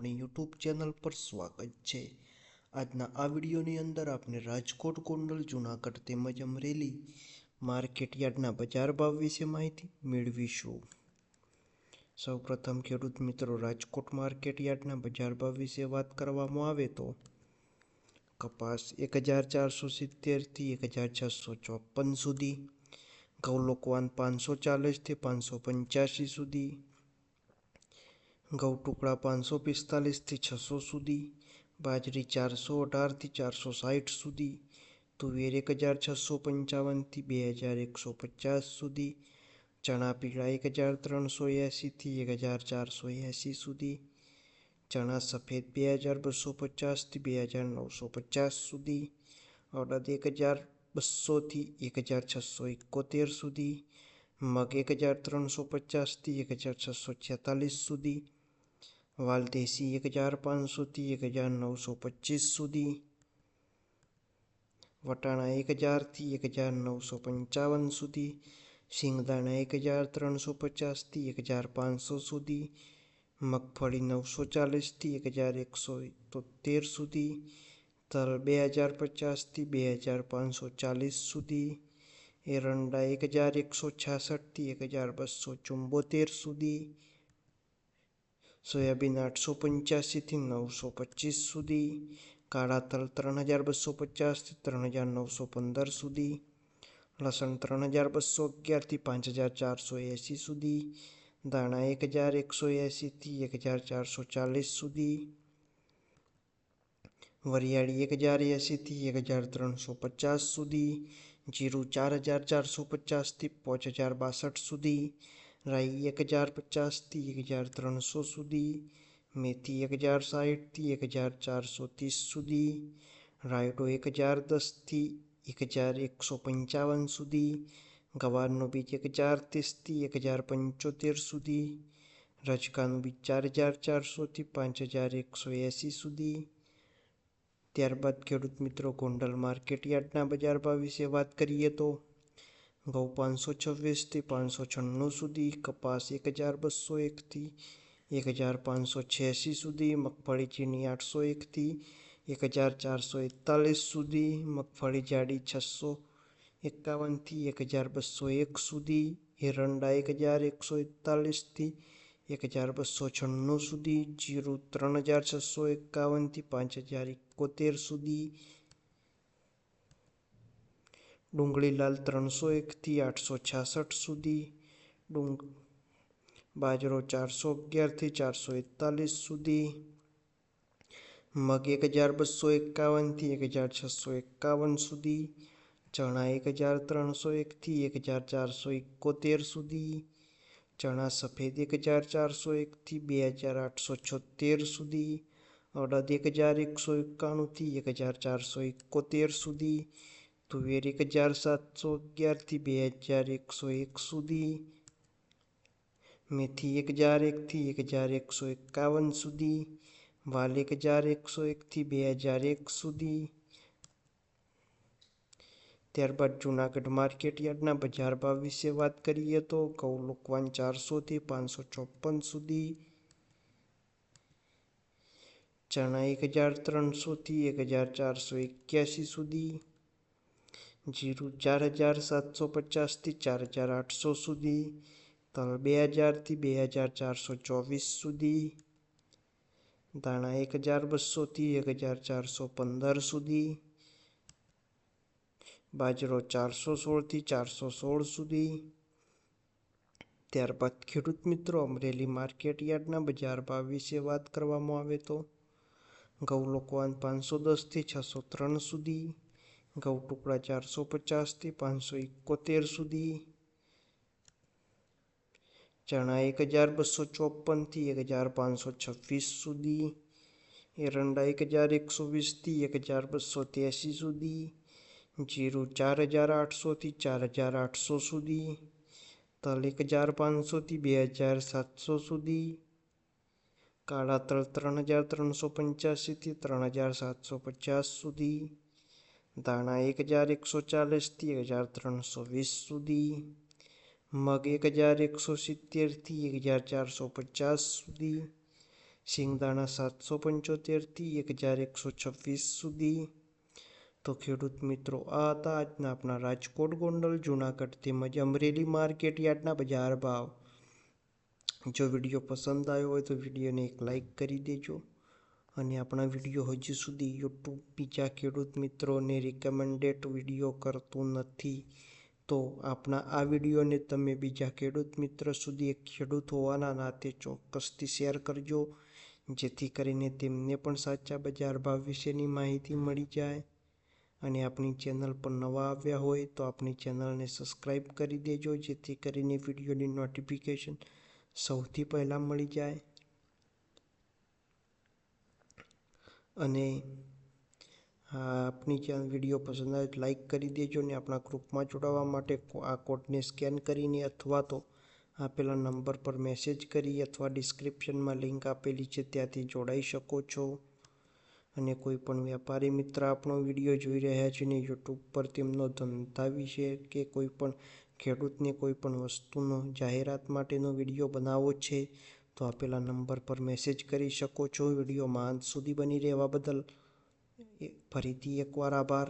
આપણી YouTube channel પર સ્વાગત છે. આજના આ વિડીયોની અંદર આપણે રાજકોટ, ગોંડલ, જૂનાગઢ તેમજ અમરેલી માર્કેટ યાર્ડના બજાર ભાવ વિશે માહિતી મેળવીશું. સૌપ્રથમ ખેડૂત મિત્રો, રાજકોટ માર્કેટ યાર્ડના બજાર ભાવ વિશે વાત કરવામાં આવે તો કપાસ એક હજાર ચારસો સિત્તેરથી એક હજાર છસો ચોપન સુધી ઘઉં લોકવાન પાંચસો ચાલીસથી પાંચસો પંચ્યાસી સુધી ઘઉં ટુકડા પાંચસો પિસ્તાલીસથી છસો સુધી, બાજરી ચારસો અઢારથી ચારસો સાઠ સુધી, તુવેર એક હજાર છસો પંચાવનથી બે હજાર એકસો પચાસ સુધી, ચણા પીળા એક હજાર ત્રણસો એંસીથી એક હજાર ચારસો એંસી સુધી, ચણા સફેદ બે હજાર બસો પચાસથી બે હજાર નવસો પચાસ સુધી, અડદ એક હજાર બસોથી એક હજાર છસો એકોતેર સુધી, મગ એક હજાર ત્રણસો પચાસથી એક હજાર છસો છેતાલીસ સુધી વાલદેશી એક હજાર પાંચસોથી એક હજાર નવસો પચીસ સુધી વટાણા એક હજારથી એક હજાર નવસો પંચાવન સુધી સિંગદાણા એક હજાર ત્રણસો પચાસથી એક હજાર પાંચસો સુધી મગફળી નવસો ચાલીસથી એક હજાર એકસો તોતેર સુધી તલ બે હજાર પચાસથી બે હજાર પાંચસો ચાલીસ સુધી એરંડા એક હજાર એકસો છાસઠથી એક હજાર બસો ચુંબોતેર સુધી સોયાબીન આઠસો પંચ્યાસીથી નવસો પચીસ સુધી, કાળા તલ ત્રણ હજાર બસો પચાસથી ત્રણ હજાર નવસો પંદર સુધી, લસણ ત્રણ હજાર બસો અગિયારથી પાંચ હજાર ચારસો એંસી સુધી, દાણા એક હજાર એકસો એંસીથી એક હજાર ચારસો ચાલીસ સુધી, વરિયાળી એક હજાર એંસીથી એક હજાર ત્રણસો પચાસ સુધી, જીરું ચાર હજાર ચારસો પચાસથી પાંચ હજાર બાસઠ સુધી રાઈ એક હજાર પચાસથી એક હજાર ત્રણસો સુધી મેથી એક હજાર સાઠથી એક હજાર ચારસો ત્રીસ સુધી રાયડો એક હજાર દસથી એક હજાર એકસો પંચાવન સુધી ગવારનો બીજ એક હજાર ત્રીસથી એક હજાર પંચોતેર સુધી રજકાનું બીજ ચાર હજાર ચારસોથી પાંચ હજાર એકસો એંસી સુધી ત્યારબાદ ખેડૂત મિત્રો ગોંડલ માર્કેટ યાર્ડના બજાર ભાવ વિશે વાત કરીએ તો ઘઉં પાંચસો છવ્વીસથી પાંચસો છન્નું સુધી, કપાસ એક હજાર બસો એકથી એક હજાર પાંચસો છ્યાસી સુધી, મગફળી ચીની આઠસો એકથી એક હજાર ચારસો એકતાલીસ સુધી, મગફળી જાડી છસો એકાવનથી એક હજાર બસો એક સુધી, એરંડા એક હજાર એકસો એકતાલીસથી એક હજાર બસો છન્નું સુધી, જીરું ત્રણ હજાર છસો એકાવનથી પાંચ હજાર એકોતેર સુધી ડુંગળી લાલ ત્રણસો એકથી આઠસો છાસઠ સુધી, ડુંગ, બાજરો ચારસો અગિયારથી ચારસો એકતાલીસ સુધી, મગ એક હજાર બસો એકાવનથી એક હજાર છસો એકાવન સુધી, ચણા એક હજાર ત્રણસો એકથી એક હજાર ચારસો એકોતેર સુધી, ચણા સફેદ એક હજાર ચારસો એકથી બે હજાર આઠસો છોતેર સુધી, અડદ એક હજાર એકસો એકાણુંથી એક હજાર ચારસો એકોતેર સુધી તુવેર એક હજાર સાતસો અગિયારથી બે હજાર એકસો એક સુધી, મેથી એક હજાર એકથી એક હજાર એકસો એકાવન સુધી, વાલ એક હજાર એકસો એકથી બે હજાર એક સુધી. ત્યારબાદ જૂનાગઢ માર્કેટ યાર્ડના બજાર ભાવ વિશે વાત કરીએ તો ઘઉં લોકવાન ચારસોથી પાંચસો ચોપન સુધી, ચણા એક હજાર ત્રણસોથી એક હજાર ચારસો એક્યાસી સુધી જીરું ચાર હજાર સાતસો પચાસથી ચાર હજાર આઠસો સુધી તલ બે હજારથી બે હજાર ચારસો ચોવીસ સુધી, દાણા એક હજાર બસોથી એક હજાર ચારસો પંદર સુધી, બાજરો ચારસો સોળથી ચારસો સોળ સુધી. ત્યારબાદ ખેડૂત મિત્રો, અમરેલી માર્કેટ યાર્ડના બજાર ભાવ વિશે વાત કરવામાં આવે તો ઘઉં લોકવાન પાંચસો દસથી છસો ત્રણ સુધી ઘઉં ટુકડા ચારસો પચાસથી પાંચસો એકોતેર સુધી. ચણા એક હજાર બસો ચોપનથી એક હજાર પાંચસો છવ્વીસ સુધી. એરંડા એક હજાર એકસો વીસથી એક હજાર બસો ત્યાસી સુધી. જીરું ચાર હજાર આઠસોથી ચાર હજાર આઠસો સુધી. તલ એક હજાર પાંચસોથી બે હજાર સાતસો સુધી. કાળા તલ ત્રણ હજાર ત્રણસો પંચ્યાસીથી ત્રણ હજાર સાતસો પચાસ સુધી. દાણા એક હજાર એકસો ચાલીસથી એક હજાર ત્રણસો વીસ સુધી, મગ એક હજાર એકસો સિત્તેરથી એક હજાર ચારસો પચાસ સુધી સિંગદાણા સાતસો પંચોતેરથી એક હજાર એકસો છવ્વીસ સુધી. તો ખેડૂત મિત્રો, આ હતા આજના આપણા રાજકોટ ગોંડલ, જુનાગઢ તેમજ અમરેલી માર્કેટ યાર્ડના બજાર ભાવ. જો વીડિયો પસંદ આવ્યો હોય તો વિડીયોને એક લાઈક કરી દેજો. અને આપણા વીડિયો હજી સુધી યુટ્યુબ બીજા ખેડૂત મિત્રોને રિકમેન્ડેડ વીડિયો કરતું નથી. તો આપણા આ વિડીયોને તમે બીજા ખેડૂત મિત્ર સુધી એક ખેડૂત હોવાના નાતે ચોક્કસથી શેર કરજો, જેથી કરીને તેમને પણ સાચા બજાર ભાવ વિશેની માહિતી મળી જાય. અને આપણી ચેનલ પર નવા આવ્યા હોય તો આપણી ચેનલને સબસ્ક્રાઈબ કરી દેજો, જેથી કરીને વિડીયોની નોટિફિકેશન સૌથી પહેલાં મળી જાય. અને આપણી ચેનલ વીડિયો પસંદ આવે તો લાઇક કરી દેજો ને આપણા ગ્રુપમાં જોડાવા માટે આ કોડને સ્કેન કરીને અથવા તો આપેલા નંબર પર મેસેજ કરી અથવા ડિસ્ક્રિપ્શનમાં લિંક આપેલી છે ત્યાંથી જોડાઈ શકો છો. અને કોઈ પણ વેપારી મિત્ર આપણો વીડિયો જોઈ રહ્યા છે ને યુટ્યુબ પર તેમનો ધંધા વિશે કે કોઈ પણ ખેડૂતને કોઈ પણ વસ્તુનો, જાહેરાત માટેનો વીડિયો બનાવવો છે તો આપેલા નંબર પર મેસેજ કરી શકો છો. વિડીયોમાં અંત સુધી બની રહેવા બદલ. ફરીથી એકવાર આભાર.